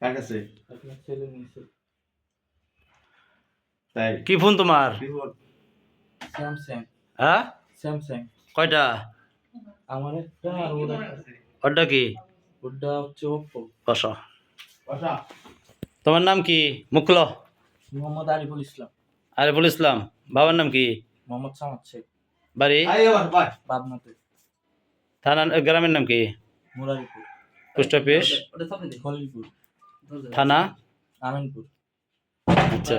কার কাছে তাই? কি ফোন তোমার? স্যামসাং হ্যাঁ? স্যামসাং কয়টা? আমার একটা আর ওটা কি? ওটা হচ্ছে ওপ্পো বস। বসা। তোমার নাম কি? মুখল। মোহাম্মদ আরিফুল ইসলাম। আরিফুল ইসলাম। বাবার নাম কি? মোহাম্মদ সামাদ শেখ। বাড়ি? পাবনাতে। থানা গ্রামের নাম কি? মুরারিপুর। Post office? খলিলপুর থানা? আমিনপুর। আচ্ছা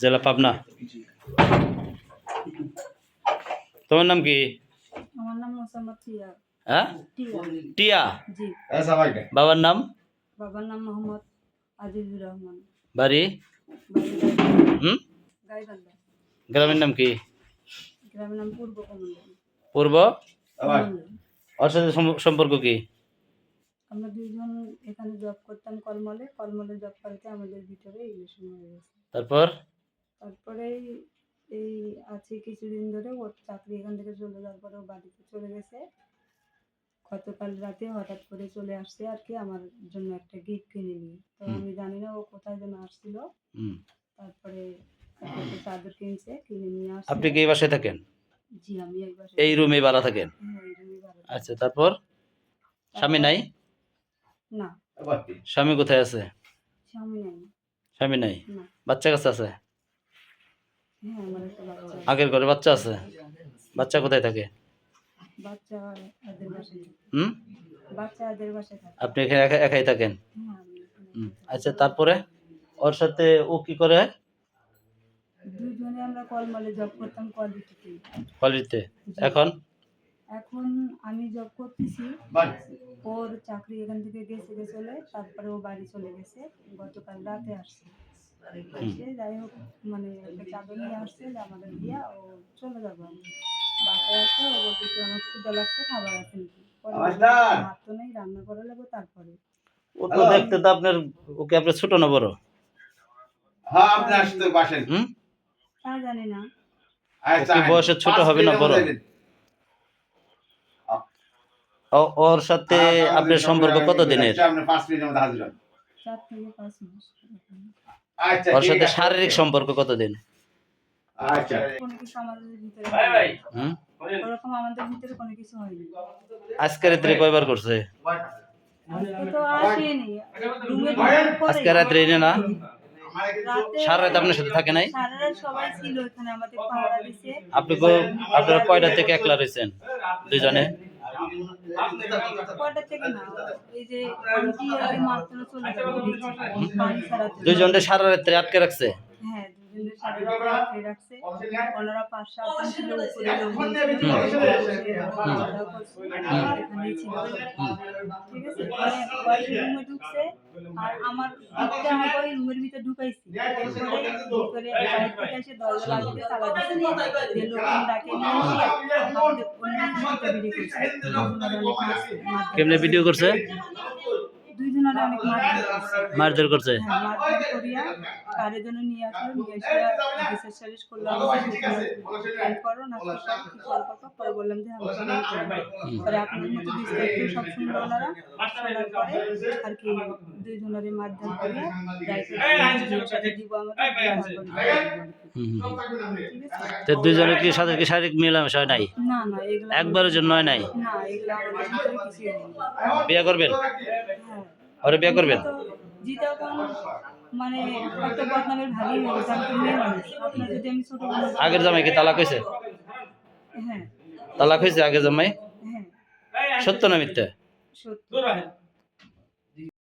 জেলা পাবনা। তোমার নাম কি? আমার নাম মোসাম্মদ টিয়া। হ্যাঁ? টিয়া। জি। বাবার নাম? বাবার নাম মোহাম্মদ আজিজুর রহমান। বাড়ি? হুম? গ্রামের নাম কি? গ্রামের নাম পূর্ব পূর্ব? ওর সাথে সম্পর্ক কি? আমরা দুইজন এখানে জব করতাম কলমলে কলমলে জব করতে আমাদের ভিতরে রিলেশন হয়ে গেছে। তারপর? তারপরে এই আছে কিছুদিন ধরে ওর চাকরি এখান থেকে চলে যাওয়ার পরে ও বাড়িতে চলে গেছে। গতকাল রাতে হঠাৎ করে চলে আসছে আর কি আমার জন্য একটা গিফট কিনে নিয়ে। তো আমি জানি না ও কোথায় যেন আসছিল। তারপরে একটা চাদর কিনছে কিনে নিয়ে আসছে। আপনি কি এই বাসায় থাকেন? জি আমি এই বাসায় এই রুমে ভাড়া থাকেন? হ্যাঁ এই রুমে ভাড়া আচ্ছা তারপর? স্বামী নাই? না। স্বামী কোথায় আছে? স্বামী নাই। বাচ্চা কাছে আছে? হ্যাঁ আছে। আগের ঘরে বাচ্চা আছে? বাচ্চা কোথায় থাকে। হুম? আপনি এখানে একাই থাকেন? হ্যাঁ। আচ্ছা তারপরে? ওর সাথে ও কি করে? দুজনে আমরা কলমলে জব করতাম কোয়ালিটিতে কোয়ালিটিতে এখন? এখন আমি জব করতেছি। ওর চাকরি এখান থেকে গেছে গেছে চলে তারপরে ও বাড়ি চলে গেছে। গতকাল রাতে আসছে। এসে যাই হোক মানে একটা চাদর নিয়ে আসছে যে আমাদের দিয়া ও চলে যাব আমি। বাসায় আসে ও বলতেছে আমার ক্ষুদা লাগছে খাবার আছে নাকি। ভাত তো নেই রান্না করে নেব তারপরে। ও তো দেখতে তো আপনার ওকে আপনার ছোট না বড়? হ্যাঁ আপনি আসতে বাসেন হুম? তা জানি না। আচ্ছা বয়সে ছোট হবে না বড়? ও- ওর সাথে আপনার সম্পর্ক কত দিনের। আচ্ছা ওর সাথে শারীরিক সম্পর্ক কত দিন আচ্ছা কিছু আমাদের ভিতরে হয়নি। হুম? ওরকম আমাদের ভিতরে কোনো কিছু হয়নি। আজকে রাত্রে কয়বার করছে? আজকে রাত্রে এনে না? রাতে সারা রাত আপনার সাথে থাকে নাই? আপনি কো- আপনারা কয়টা থেকে একলা রয়েছেন? দুইজনে? পানি সারা রাত্রে আটকে রাখছে? হ্যাঁ ঠিক আছে? ঢুকছে। আর আমার ইচ্ছা হয় ওই রুমের ভিতরে ঢুকাইছি ভিতরে বাইরে থেকে এসে দরজা লাগিয়ে তালা দিচ্ছে যে লোকজন ডাকে নিয়ে এসে কেমনে ভিডিও করছে অনেক মারধর করছে। মারধর হ্যাঁ করিয়া কারের জন্য নিয়ে আসলো নিয়ে এসে বিশেষ সালিশ করলাম করো না কি করো করো পরে বললাম যে আমি ফোন পরে আপনার মতো বিস্তারিত সব শুনলো ওনারা শোনার পরে আর কি দুইজনের মারধর করিয়া দিব দুইজনের কি সাথে কি শারীরিক মিলামেশা হয় নাই? না না একবারের জন্য হয় না নেই। বিয়ে করবেন? ওরে বিয়ে করবেন তো জিতে মানে একটা বদনামের ভাগই গেছে তো মেয়ে মানুষ আপনার যদি আমি ছোট মানুষ আগের জামাই কি তালাক হয়েছে? হ্যাঁ। তালাক হয়েছে আগের জামাই? হ্যাঁ। সত্য না মিথ্যা? সত্যি।